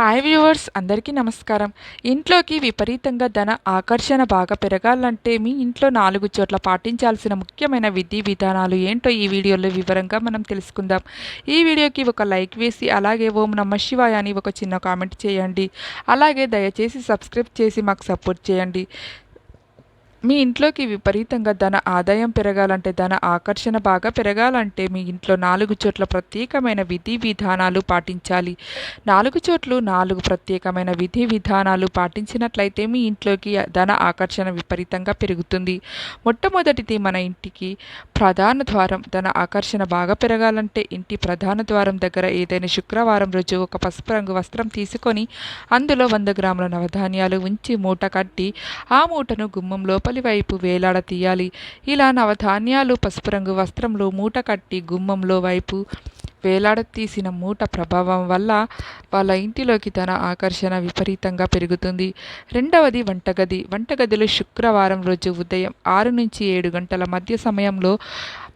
Hi viewers అందరికీ నమస్కారం. ఇంట్లోకి విపరీతంగా ధన ఆకర్షణ బాగా పెరగాలంటే మీ ఇంట్లో నాలుగు చోట్ల పాటించాల్సిన ముఖ్యమైన విధి విధానాలు ఏంటో ఈ వీడియోలో వివరంగా మనం తెలుసుకుందాం. ఈ వీడియోకి ఒక లైక్ వేసి అలాగే ఓం నమ శివాయ అని ఒక చిన్న కామెంట్ చేయండి. అలాగే దయచేసి సబ్స్క్రైబ్ చేసి మాకు సపోర్ట్ చేయండి. మీ ఇంట్లోకి విపరీతంగా ధన ఆదాయం పెరగాలంటే ధన ఆకర్షణ బాగా పెరగాలంటే మీ ఇంట్లో నాలుగు చోట్ల ప్రత్యేకమైన విధి విధానాలు పాటించాలి. నాలుగు చోట్లు నాలుగు ప్రత్యేకమైన విధి విధానాలు పాటించినట్లయితే మీ ఇంట్లోకి ధన ఆకర్షణ విపరీతంగా పెరుగుతుంది. మొట్టమొదటిది మన ఇంటికి ప్రధాన ద్వారం. ధన ఆకర్షణ బాగా పెరగాలంటే ఇంటి ప్రధాన ద్వారం దగ్గర ఏదైనా శుక్రవారం రోజు ఒక పసుపు రంగు వస్త్రం తీసుకొని అందులో వంద గ్రాముల నవధాన్యాలు ఉంచి మూట కట్టి ఆ మూటను గుమ్మం వైపు వేలాడ తీయాలి. ఇలా నవధాన్యాలు పసుపు రంగు వస్త్రంలో మూట కట్టి గుమ్మంలో వైపు వేలాడతీసిన మూట ప్రభావం వల్ల వాళ్ళ ఇంటిలోకి తన ఆకర్షణ విపరీతంగా పెరుగుతుంది. రెండవది వంటగది. వంటగదిలో శుక్రవారం రోజు ఉదయం ఆరు నుంచి ఏడు గంటల మధ్య సమయంలో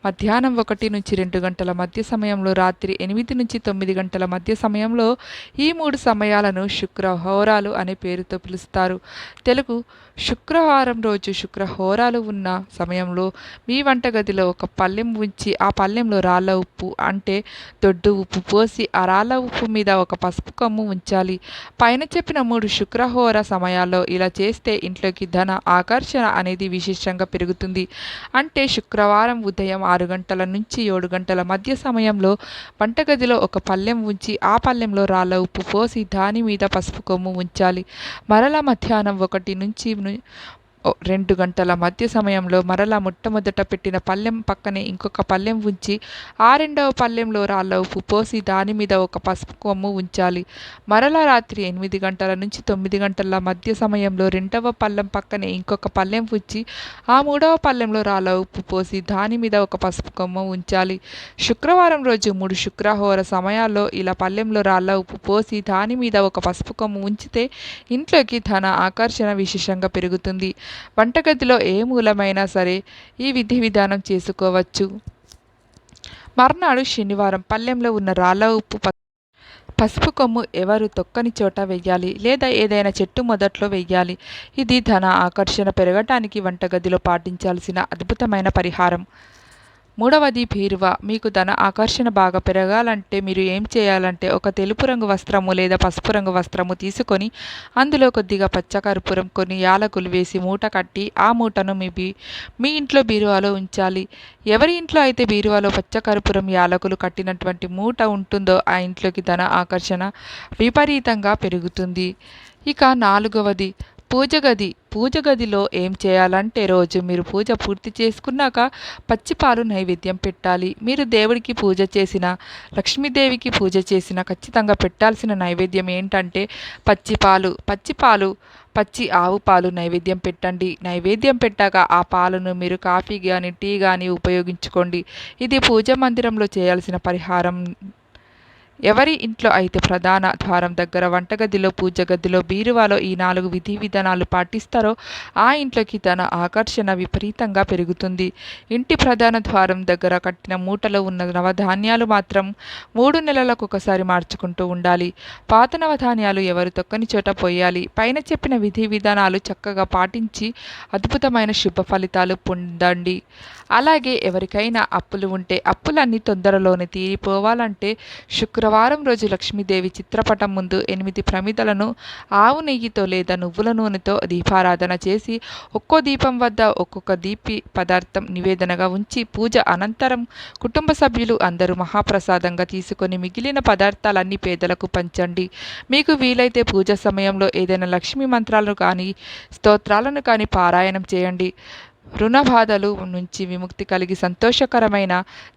మధ్యాహ్నం ఒకటి నుంచి రెండు గంటల మధ్య సమయంలో రాత్రి ఎనిమిది నుంచి తొమ్మిది గంటల మధ్య సమయంలో ఈ మూడు సమయాలను శుక్రహోరాలు అనే పేరుతో పిలుస్తారు. తెలుగు శుక్రవారం రోజు శుక్రహోరాలు ఉన్న సమయంలో మీ వంటగదిలో ఒక పళ్ళెం ఉంచి ఆ పళ్ళెంలో రాళ్ళ ఉప్పు అంటే దొడ్డు ఉప్పు పోసి ఆ రాళ్ళ ఉప్పు మీద ఒక పసుపు కొమ్ము ఉంచాలి. పైన చెప్పిన మూడు శుక్రహోర సమయాల్లో ఇలా చేస్తే ఇంట్లోకి ధన ఆకర్షణ అనేది విశేషంగా పెరుగుతుంది. అంటే శుక్రవారం ఉదయం ఆరు గంటల నుంచి ఏడు గంటల మధ్య సమయంలో వంటగదిలో ఒక పళ్ళెం ఉంచి ఆ పళ్ళెంలో రాళ్ళ ఉప్పు పోసి దాని మీద పసుపు కొమ్ము ఉంచాలి. మరలా మధ్యాహ్నం ఒకటి నుంచి రెండు గంటల మధ్య సమయంలో మరలా మొట్టమొదట పెట్టిన పళ్ళెం పక్కనే ఇంకొక పళ్ళెం ఉంచి ఆ రెండవ పళ్ళెంలో రాళ్ళ ఉప్పు పోసి దాని మీద ఒక పసుపు కొమ్ము ఉంచాలి. మరలా రాత్రి ఎనిమిది గంటల నుంచి తొమ్మిది గంటల మధ్య సమయంలో రెండవ పళ్ళెం పక్కనే ఇంకొక పళ్ళెం ఉంచి ఆ మూడవ పళ్ళెంలో రాళ్ళ ఉప్పు పోసి దాని మీద ఒక పసుపు కొమ్మ ఉంచాలి. శుక్రవారం రోజు మూడు శుక్రహోర సమయాల్లో ఇలా పళ్ళెంలో రాళ్ళ ఉప్పు పోసి దాని మీద ఒక పసుపు కొమ్ము ఉంచితే ఇంట్లోకి ధన ఆకర్షణ విశేషంగా పెరుగుతుంది. వంటగదిలో ఏ మూలమైనా సరే ఈ విధి విధానం చేసుకోవచ్చు. మర్నాడు శనివారం పల్లెంలో ఉన్న రాళ్ళ ఉప్పు పసుపు కొమ్ము ఎవరు తొక్కని చోట వెయ్యాలి లేదా ఏదైనా చెట్టు మొదట్లో వెయ్యాలి. ఇది ధన ఆకర్షణ పెరగటానికి వంటగదిలో పాటించాల్సిన అద్భుతమైన పరిహారం. మూడవది బీరువా మీకు ధన ఆకర్షణ బాగా పెరగాలంటే మీరు ఏం చేయాలంటే ఒక తెలుపు రంగు వస్త్రము లేదా పసుపు రంగు వస్త్రము తీసుకొని అందులో కొద్దిగా పచ్చకర్పూరం కొన్ని యాలకులు వేసి మూట కట్టి ఆ మూటను మీ బీ మీ ఇంట్లో బీరువాలో ఉంచాలి. ఎవరి ఇంట్లో అయితే బీరువాలో పచ్చకర్పూరం యాలకులు కట్టినటువంటి మూట ఉంటుందో ఆ ఇంట్లోకి ధన ఆకర్షణ విపరీతంగా పెరుగుతుంది. ఇక నాలుగవది పూజ గది పూజ గదిలో ఏం చేయాలంటే రోజు మీరు పూజ పూర్తి చేసుకున్నాక పచ్చిపాలు నైవేద్యం పెట్టాలి. మీరు దేవుడికి పూజ చేసిన లక్ష్మీదేవికి పూజ చేసిన ఖచ్చితంగా పెట్టాల్సిన నైవేద్యం ఏంటంటే పచ్చిపాలు. పచ్చిపాలు పచ్చి ఆవు పాలు నైవేద్యం పెట్టండి. నైవేద్యం పెట్టాక ఆ పాలను మీరు కాఫీ కానీ టీ కానీ ఉపయోగించుకోండి. ఇది పూజ మందిరంలో చేయాల్సిన పరిహారం. ఎవరి ఇంట్లో అయితే ప్రధాన ద్వారం దగ్గర వంటగదిలో పూజ గదిలో బీరువాలో ఈ నాలుగు విధి విధానాలు పాటిస్తారో ఆ ఇంట్లోకి తన ఆకర్షణ విపరీతంగా పెరుగుతుంది. ఇంటి ప్రధాన ద్వారం దగ్గర కట్టిన మూటలో ఉన్న నవధాన్యాలు మాత్రం మూడు నెలలకు ఒకసారి మార్చుకుంటూ ఉండాలి. పాత నవధాన్యాలు ఎవరు తొక్కని చోట పోయాలి? పైన చెప్పిన విధి విధానాలు చక్కగా పాటించి అద్భుతమైన శుభ ఫలితాలు పొందండి. అలాగే ఎవరికైనా అప్పులు ఉంటే అప్పులన్నీ తొందరలోనే తీరిపోవాలంటే శుక్రవారం రోజు లక్ష్మీదేవి చిత్రపటం ముందు ఎనిమిది ప్రమిదలను ఆవు నెయ్యితో లేదా నువ్వుల నూనెతో దీపారాధన చేసి ఒక్కో దీపం వద్ద ఒక్కొక్క దీపి పదార్థం నివేదనగా ఉంచి పూజ అనంతరం కుటుంబ సభ్యులు అందరూ మహాప్రసాదంగా తీసుకొని మిగిలిన పదార్థాలన్నీ పేదలకు పంచండి. మీకు వీలైతే పూజ సమయంలో ఏదైనా లక్ష్మీ మంత్రాలను కానీ స్తోత్రాలను కానీ పారాయణం చేయండి. రుణ బాధలు నుంచి విముక్తి కలిగి సంతోషకరమైన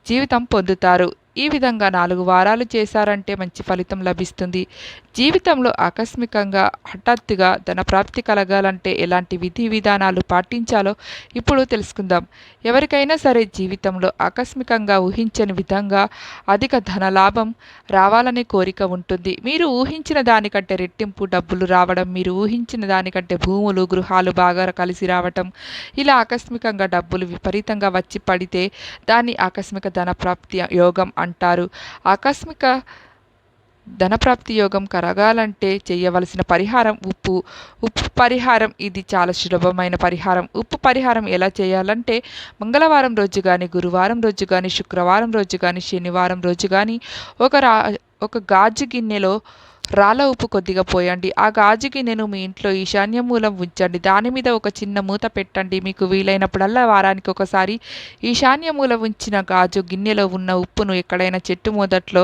జీవితం పొందుతారు. ఈ విధంగా నాలుగు వారాలు చేశారంటే మంచి ఫలితం లభిస్తుంది. జీవితంలో ఆకస్మికంగా హఠాత్తుగా ధన ప్రాప్తి కలగాలంటే ఎలాంటి విధి విధానాలు పాటించాలో ఇప్పుడు తెలుసుకుందాం. ఎవరికైనా సరే జీవితంలో ఆకస్మికంగా ఊహించని విధంగా అధిక ధన లాభం రావాలనే కోరిక ఉంటుంది. మీరు ఊహించిన దానికంటే రెట్టింపు డబ్బులు రావడం మీరు ఊహించిన దానికంటే భూములు గృహాలు బాగా కలిసి రావటం ఇలా ఆకస్మికంగా డబ్బులు విపరీతంగా వచ్చి పడితే దాన్ని ఆకస్మిక ధన ప్రాప్తి యోగం అంటారు. ఆకస్మిక ధనప్రాప్తి యోగం కరగాలంటే చేయవలసిన పరిహారం ఉప్పు. ఉప్పు పరిహారం ఇది చాలా సులభమైన పరిహారం. ఉప్పు పరిహారం ఎలా చేయాలంటే మంగళవారం రోజు కానీ గురువారం రోజు కానీ శుక్రవారం రోజు కానీ శనివారం రోజు కానీ ఒక రా ఒక గాజు గిన్నెలో రాళ్ళ ఉప్పు కొద్దిగా పోయండి. ఆ గాజుకి నేను మీ ఇంట్లో ఈశాన్య మూలం ఉంచండి. దాని మీద ఒక చిన్న మూత పెట్టండి. మీకు వీలైనప్పుడల్లా వారానికి ఒకసారి ఈశాన్య మూల ఉంచిన గాజు గిన్నెలో ఉన్న ఉప్పును ఎక్కడైనా చెట్టు మొదట్లో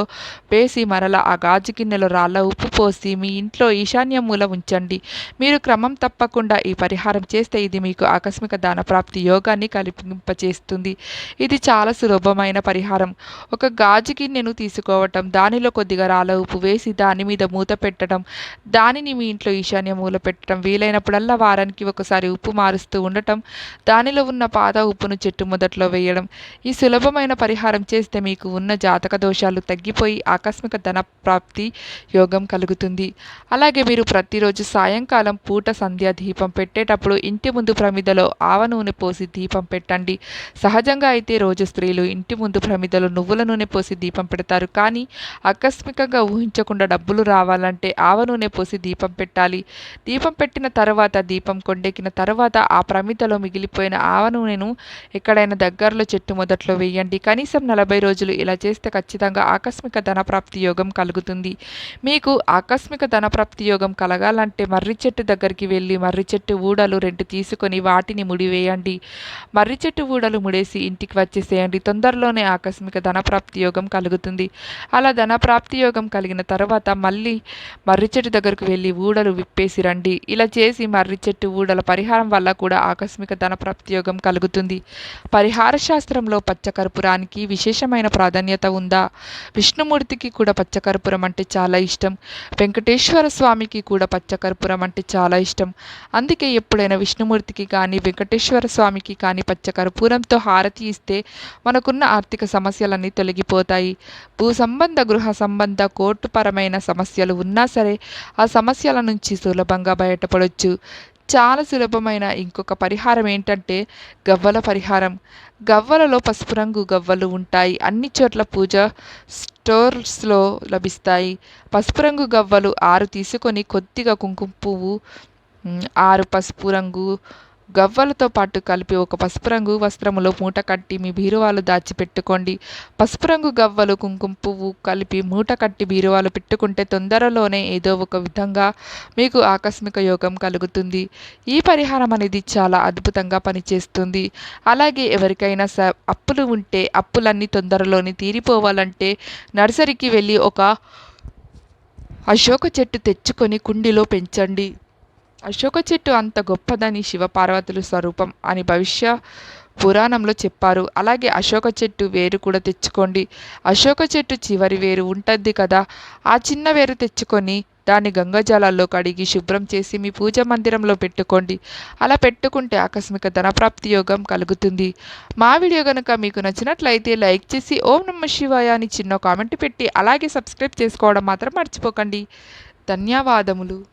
వేసి మరల ఆ గాజు గిన్నెలో రాళ్ళ ఉప్పు పోసి మీ ఇంట్లో ఈశాన్య మూల ఉంచండి. మీరు క్రమం తప్పకుండా ఈ పరిహారం చేస్తే ఇది మీకు ఆకస్మిక దాన ప్రాప్తి యోగాన్ని కలిపింపచేస్తుంది. ఇది చాలా సులభమైన పరిహారం. ఒక గాజు గిన్నెను తీసుకోవటం దానిలో కొద్దిగా రాళ్ళ ఉప్పు వేసి దాని మీద మూత పెట్టడం దానిని మీ ఇంట్లో ఈశాన్య మూల పెట్టడం వీలైనప్పుడల్లా వారానికి ఒకసారి ఉప్పు మారుస్తూ ఉండటం దానిలో ఉన్న పాత ఉప్పును చెట్టు మొదట్లో వేయడం. ఈ సులభమైన పరిహారం చేస్తే మీకు ఉన్న జాతక దోషాలు తగ్గిపోయి ఆకస్మిక ధన ప్రాప్తి యోగం కలుగుతుంది. అలాగే మీరు ప్రతిరోజు సాయంకాలం పూట సంధ్య దీపం పెట్టేటప్పుడు ఇంటి ముందు ప్రమిదలో ఆవ నూనె పోసి దీపం పెట్టండి. సహజంగా అయితే రోజు స్త్రీలు ఇంటి ముందు ప్రమిదలో నువ్వుల నూనె పోసి దీపం పెడతారు. కానీ ఆకస్మికంగా ఊహించకుండా డబ్బులు రావాలంటే ఆవ నూనె పోసి దీపం పెట్టాలి. దీపం పెట్టిన తర్వాత దీపం కొండెక్కిన తర్వాత ఆ ప్రమిదలో మిగిలిపోయిన ఆవ నూనెను ఎక్కడైనా దగ్గరలో చెట్టు మొదట్లో వేయండి. కనీసం నలభై రోజులు ఇలా చేస్తే ఖచ్చితంగా ఆకస్మిక ధనప్రాప్తి యోగం కలుగుతుంది. మీకు ఆకస్మిక ధనప్రాప్తి యోగం కలగాలంటే మర్రి చెట్టు దగ్గరికి వెళ్ళి మర్రి చెట్టు ఊడలు రెండు తీసుకొని వాటిని ముడివేయండి. మర్రి చెట్టు ఊడలు ముడేసి ఇంటికి వచ్చేసేయండి. తొందరలోనే ఆకస్మిక ధనప్రాప్తి యోగం కలుగుతుంది. అలా ధనప్రాప్తి యోగం కలిగిన తర్వాత మళ్ళీ మర్రి చెట్టు దగ్గరకు వెళ్ళి ఊడలు విప్పేసి రండి. ఇలా చేసి మర్రి చెట్టు ఊడల పరిహారం వల్ల కూడా ఆకస్మిక ధన ప్రత్యోగం కలుగుతుంది. పరిహార శాస్త్రంలో పచ్చకర్పూరానికి విశేషమైన ప్రాధాన్యత ఉందా? విష్ణుమూర్తికి కూడా పచ్చకర్పూరం అంటే చాలా ఇష్టం. వెంకటేశ్వర స్వామికి కూడా పచ్చకర్పూరం అంటే చాలా ఇష్టం. అందుకే ఎప్పుడైనా విష్ణుమూర్తికి కానీ వెంకటేశ్వర స్వామికి కానీ పచ్చకర్పూరంతో హారతి ఇస్తే మనకున్న ఆర్థిక సమస్యలన్నీ తొలగిపోతాయి. భూ సంబంధ గృహ సంబంధ కోర్టుపరమైన సమస్యలు ఉన్నా సరే ఆ సమస్యల నుంచి సులభంగా బయటపడవచ్చు చాలా సులభమైన ఇంకొక పరిహారం ఏంటంటే గవ్వల పరిహారం. గవ్వలలో పసుపు రంగు గవ్వలు ఉంటాయి. అన్ని చోట్ల పూజ స్టోర్స్లో లభిస్తాయి. పసుపు రంగు గవ్వలు ఆరు తీసుకొని కొద్దిగా కుంకుమ పువ్వు ఆరు పసుపు రంగు గవ్వలతో పాటు కలిపి ఒక పసుపు రంగు వస్త్రములో మూట కట్టి మీ బీరువాలు దాచిపెట్టుకోండి. పసుపు రంగు గవ్వలు కుంకుమ పువ్వు కలిపి మూట కట్టి బీరువాలు పెట్టుకుంటే తొందరలోనే ఏదో ఒక విధంగా మీకు ఆకస్మిక యోగం కలుగుతుంది. ఈ పరిహారం అనేది చాలా అద్భుతంగా పనిచేస్తుంది. అలాగే ఎవరికైనా స అప్పులు ఉంటే అప్పులన్నీ తొందరలోనే తీరిపోవాలంటే నర్సరీకి వెళ్ళి ఒక అశోక చెట్టు తెచ్చుకొని కుండీలో పెంచండి. అశోక చెట్టు అంత గొప్పదని శివపార్వతుల స్వరూపం అని భవిష్య పురాణంలో చెప్పారు. అలాగే అశోక చెట్టు వేరు కూడా తెచ్చుకోండి. అశోక చెట్టు చివరి వేరు ఉంటుంది కదా. ఆ చిన్న వేరు తెచ్చుకొని దాన్ని గంగాజలాల్లో కడిగి శుభ్రం చేసి మీ పూజ మందిరంలో పెట్టుకోండి. అలా పెట్టుకుంటే ఆకస్మిక ధనప్రాప్తి యోగం కలుగుతుంది. మా వీడియో కనుక మీకు నచ్చినట్లయితే లైక్ చేసి ఓం నమ శివాయ అని చిన్న కామెంట్ పెట్టి అలాగే సబ్స్క్రైబ్ చేసుకోవడం మాత్రం మర్చిపోకండి. ధన్యవాదములు.